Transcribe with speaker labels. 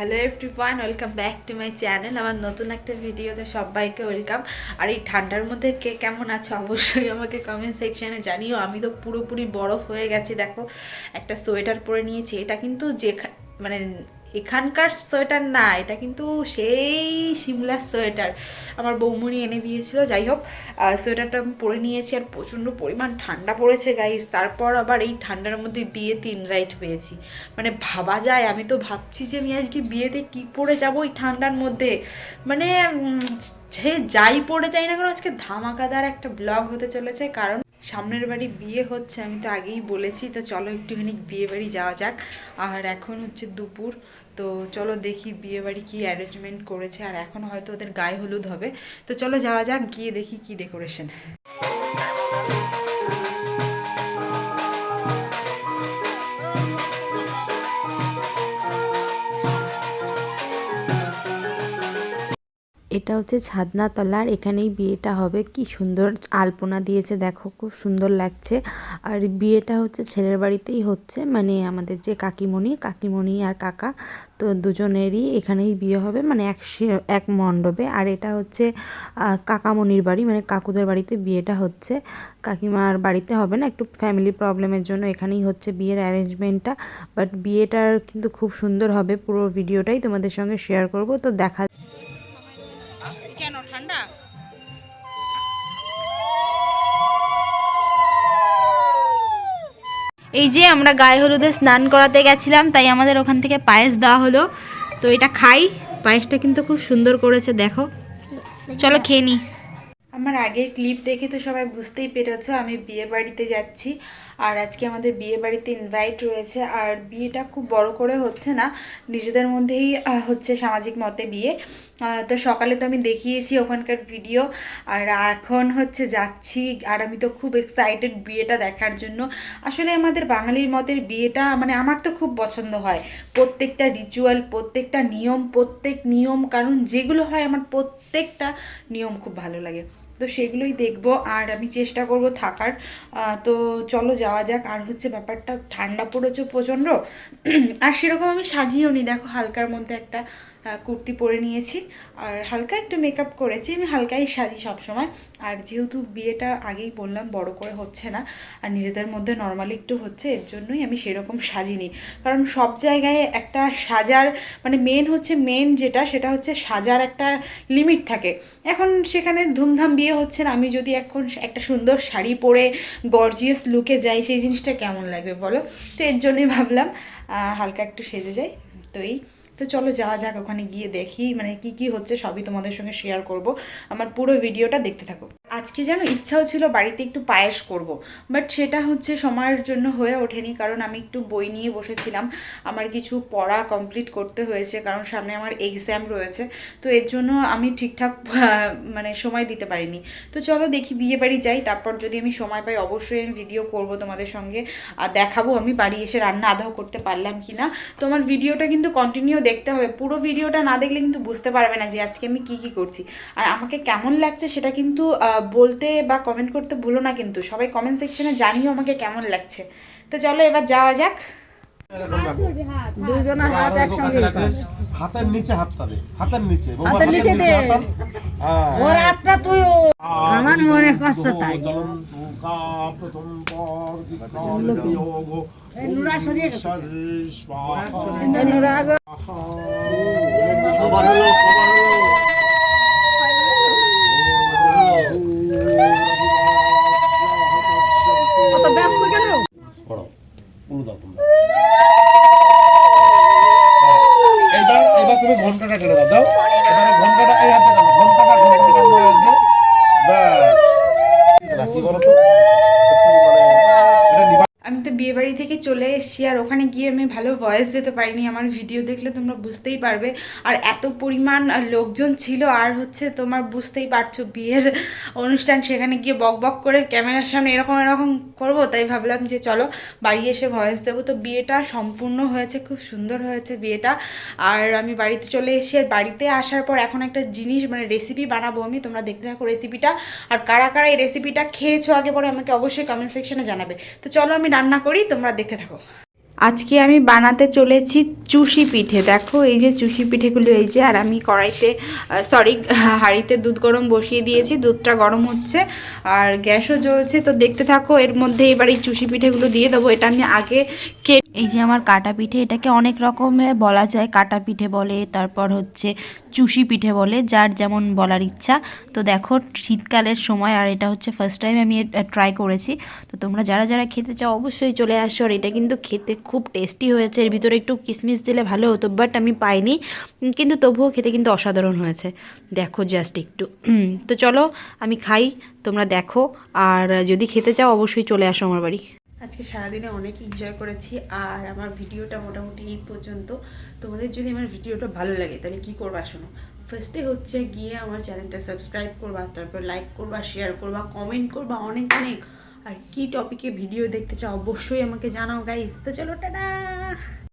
Speaker 1: Hello everyone welcome back to my channel আমার নতুন একটা ভিডিওতে সবাইকে ওয়েলকাম আর এই ঠান্ডার মধ্যে কে কেমন আছে অবশ্যই আমাকে কমেন্ট সেকশানে জানিও। আমি তো পুরোপুরি বরফ হয়ে গেছি, দেখো। একটা সোয়েটার পরে নিয়েছি। এটা কিন্তু যে মানে এখানকার সোয়েটার না, এটা কিন্তু সেই সিমলার সোয়েটার। আমার বৌমনি এনে দিয়েছিল, যাই হোক সোয়েটারটা আমি পরে নিয়েছি আর প্রচণ্ড পরিমাণ ঠান্ডা পড়েছে গাইস তারপর আবার এই ঠান্ডার মধ্যে বিয়েতে ইনভাইট পেয়েছি। মানে ভাবা যায়, আমি তো ভাবছি যে আমি আজকে বিয়েতে কি পরে যাব এই ঠান্ডার মধ্যে। মানে সে যাই পরে যাই না কেন, আজকে ধামাকাদার একটা ব্লগ হতে চলেছে, কারণ সামনের বাড়ি বিয়ে হচ্ছে, আমি তো আগেই বলেছি, তো চলো একটুখানি বিয়ে বাড়ি যাওয়া যাক। আর এখন হচ্ছে দুপুর। তো চলো দেখি বিয়ে বাড়ি কী অ্যারেঞ্জমেন্ট করেছে, আর এখন হয়তো ওদের গায়ে হলুদ হবে। তো চলো যাওয়া যাক, গিয়ে দেখি কি ডেকোরেশন
Speaker 2: এটা হচ্ছে ছাদনাতলার, এখানেই বিয়েটা হবে। কি সুন্দর আলপনা দিয়েছে, দেখো খুব সুন্দর লাগছে। আর বিয়েটা হচ্ছে ছেলের বাড়িতেই হচ্ছে মানে আমাদের যে কাকিমণি কাকিমণি আর কাকা, তো দুজনেরই এখানেই বিয়ে হবে মানে এক এক মণ্ডপে। আর এটা হচ্ছে কাকামণির বাড়ি মানে কাকুদের বাড়িতে বিয়েটা হচ্ছে। কাকিমার বাড়িতে হবে না, একটু ফ্যামিলি প্রবলেমের জন্য এখানেই হচ্ছে বিয়ের অ্যারেঞ্জমেন্টটা বাট বিয়েটার কিন্তু খুব সুন্দর হবে, পুরো ভিডিওটাই তোমাদের সঙ্গে শেয়ার করব। তো দেখা
Speaker 1: এই যে আমরা গায়ে হলুদে স্নান করাতে গেছিলাম তাই আমাদের ওখান থেকে পায়েস দেওয়া হলো। তো এটা খাই পায়েসটা কিন্তু খুব সুন্দর করেছে দেখো। চলো খেয়ে নি। আমার আগের ক্লিপ দেখে তো সবাই বুঝতেই পেরেছ, আমি বিয়ে বাড়িতে যাচ্ছি। আর আজকে আমাদের বিয়ে বাড়িতে ইনভাইট রয়েছে। আর বিয়েটা খুব বড় করে হচ্ছে না, নিজেদের মধ্যেই হচ্ছে সামাজিক মতে বিয়ে। তো সকালে তো আমি দেখিয়েছি ওখানকার ভিডিও আর এখন হচ্ছে যাচ্ছি, আর আমি তো খুব এক্সাইটেড বিয়েটা দেখার জন্য। আসলে আমাদের বাঙালির মতের বিয়েটা মানে আমার তো খুব পছন্দ হয়। প্রত্যেকটা রিচুয়াল প্রত্যেকটা নিয়ম, প্রত্যেক নিয়ম, কারণ যেগুলো হয় আমার প্রত্যেকটা নিয়ম খুব ভালো লাগে। তো সেগুলোই দেখব আর আমি চেষ্টা করব থাকার। তো চলো যাওয়া যাক। আর হচ্ছে ব্যাপারটা ঠান্ডা পড়েছে প্রচণ্ড। আর সেরকম আমি সাজিয়েও নি দেখো হালকার মধ্যে একটা কুর্তি পরে নিয়েছি। আর হালকা একটু মেকআপ করেছি। আমি হালকাই সাজি সবসময়। আর যেহেতু বিয়েটা আগেই বললাম, বড় করে হচ্ছে না। আর নিজেদের মধ্যে নর্মালি একটু হচ্ছে, এর জন্যই আমি সেরকম সাজিনি। কারণ সব জায়গায় একটা সাজার মানে মেন হচ্ছে মেন যেটা, সেটা হচ্ছে সাজার একটা লিমিট থাকে। এখন সেখানে ধুমধাম বিয়ে হচ্ছে না। আমি যদি এখন একটা সুন্দর শাড়ি পরে গর্জিয়াস লুকে যাই, সেই জিনিসটা কেমন লাগবে বলো? তো এর জন্যই ভাবলাম হালকা একটু সেজে যাই। তো এই তো চলো যাওয়া যাক, ওখানে গিয়ে দেখি মানে কি কি হচ্ছে সবই তোমাদের সঙ্গে শেয়ার করব। আমার পুরো ভিডিওটা দেখতে থাকো। আজকে যেন ইচ্ছাও ছিল বাড়িতে একটু পায়েস করব বাট সেটা হচ্ছে সময়ের জন্য হয়ে ওঠেনি, কারণ আমি একটু বই নিয়ে বসেছিলাম। আমার কিছু পড়া কমপ্লিট করতে হয়েছে, কারণ সামনে আমার এক্সাম রয়েছে, তো এর জন্য আমি ঠিকঠাক মানে সময় দিতে পারিনি। তো চলো দেখি বিয়ে বাড়ি যাই, তারপর যদি আমি সময় পাই অবশ্যই আমি ভিডিও করব তোমাদের সঙ্গে, আর দেখাবো আমি বাড়ি এসে রান্না আদাও করতে পারলাম কি না তোমার ভিডিওটা কিন্তু কন্টিনিউ দেখতে হবে, পুরো ভিডিওটা না দেখলে কিন্তু বুঝতে পারবে না যে আজকে আমি কি কি করছি। আর আমাকে কেমন লাগছে সেটা কিন্তু বলতে বা কমেন্ট করতে ভুলো না কিন্তু। সবাই কমেন্ট সেকশনে জানিও আমাকে কেমন লাগছে। তো চলো এবার যাওয়া যাক।
Speaker 3: দুজনের হাত একসঙ্গে
Speaker 4: হাতের নিচে হাতটা দে। হাতের নিচে।
Speaker 3: হাতের নিচে দে।
Speaker 4: হ্যাঁ।
Speaker 3: ওর হাতটা তুই আমার মনে কষ্ট। নুরা
Speaker 1: এসেছি আর ওখানে গিয়ে আমি ভালো ভয়েস দিতে পারিনি। আমার ভিডিও দেখলে তোমরা বুঝতেই পারবে। আর এত পরিমাণ লোকজন ছিল আর হচ্ছে তোমার বুঝতেই পারছ বিয়ের অনুষ্ঠান, সেখানে গিয়ে বক বক করে ক্যামেরার সামনে এরকম এরকম করব, তাই ভাবলাম যে চলো বাড়ি এসে ভয়েস দেবো। তো বিয়েটা সম্পূর্ণ হয়েছে, খুব সুন্দর হয়েছে বিয়েটা। আর আমি বাড়িতে চলে এসেছি আর বাড়িতে আসার পর এখন একটা জিনিস মানে রেসিপি বানাবো আমি। তোমরা দেখতে থাকো রেসিপিটা আর কারা কারা এই রেসিপিটা খেয়েছো আগে পরে আমাকে অবশ্যই কমেন্ট সেকশনে জানাবে। তো চলো আমি রান্না করি, তোমরা দেখতে থাকো। আজকে আমি বানাতে চলেছি চুষি পিঠে। দেখো, এই যে চুষি পিঠেগুলো, এই যে, আর আমি কড়াইতে সরি হাঁড়িতে দুধ গরম বসিয়ে দিয়েছি, দুধটা গরম হচ্ছে, আর গ্যাসও জ্বলছে। তো দেখতে থাকো, এর মধ্যে এবার এই চুষি পিঠেগুলো দিয়ে দেবো। এটা আমি আগে কে এই যে আমার কাটা পিঠে, এটাকে অনেক রকমে বলা যায়। কাটা পিঠে বলে, তারপর হচ্ছে চুষি পিঠে বলে, যার যেমন বলার ইচ্ছা। তো দেখো, শীতকালের সময়, আর এটা হচ্ছে ফার্স্ট টাইম আমি ট্রাই করেছি। তো তোমরা যারা যারা খেতে চাও, অবশ্যই চলে আসো। আর এটা কিন্তু খেতে খুব টেস্টি হয়েছে। এর ভিতরে একটু কিশমিশ দিলে ভালো হতো বাট আমি পাইনি। কিন্তু তবুও খেতে কিন্তু অসাধারণ হয়েছে। দেখো জাস্ট একটু। তো চলো, আমি খাই, তোমরা দেখো। আর যদি খেতে চাও, অবশ্যই চলে আসো আমার বাড়ি। আজকে সারাদিনে অনেক এনজয় করেছি আর আমার ভিডিওটা মোটামুটি এই পর্যন্ত। তোমাদের যদি আমার ভিডিওটা ভালো লাগে, তাহলে কী করবা শোনো? ফার্স্টে হচ্ছে গিয়ে আমার চ্যানেলটা সাবস্ক্রাইব করবা, তারপর লাইক করবা শেয়ার করবা কমেন্ট করবা অনেক অনেক। আর কি টপিকে ভিডিও দেখতে চাও অবশ্যই আমাকে জানাও গাইস তো চলো, টাটা!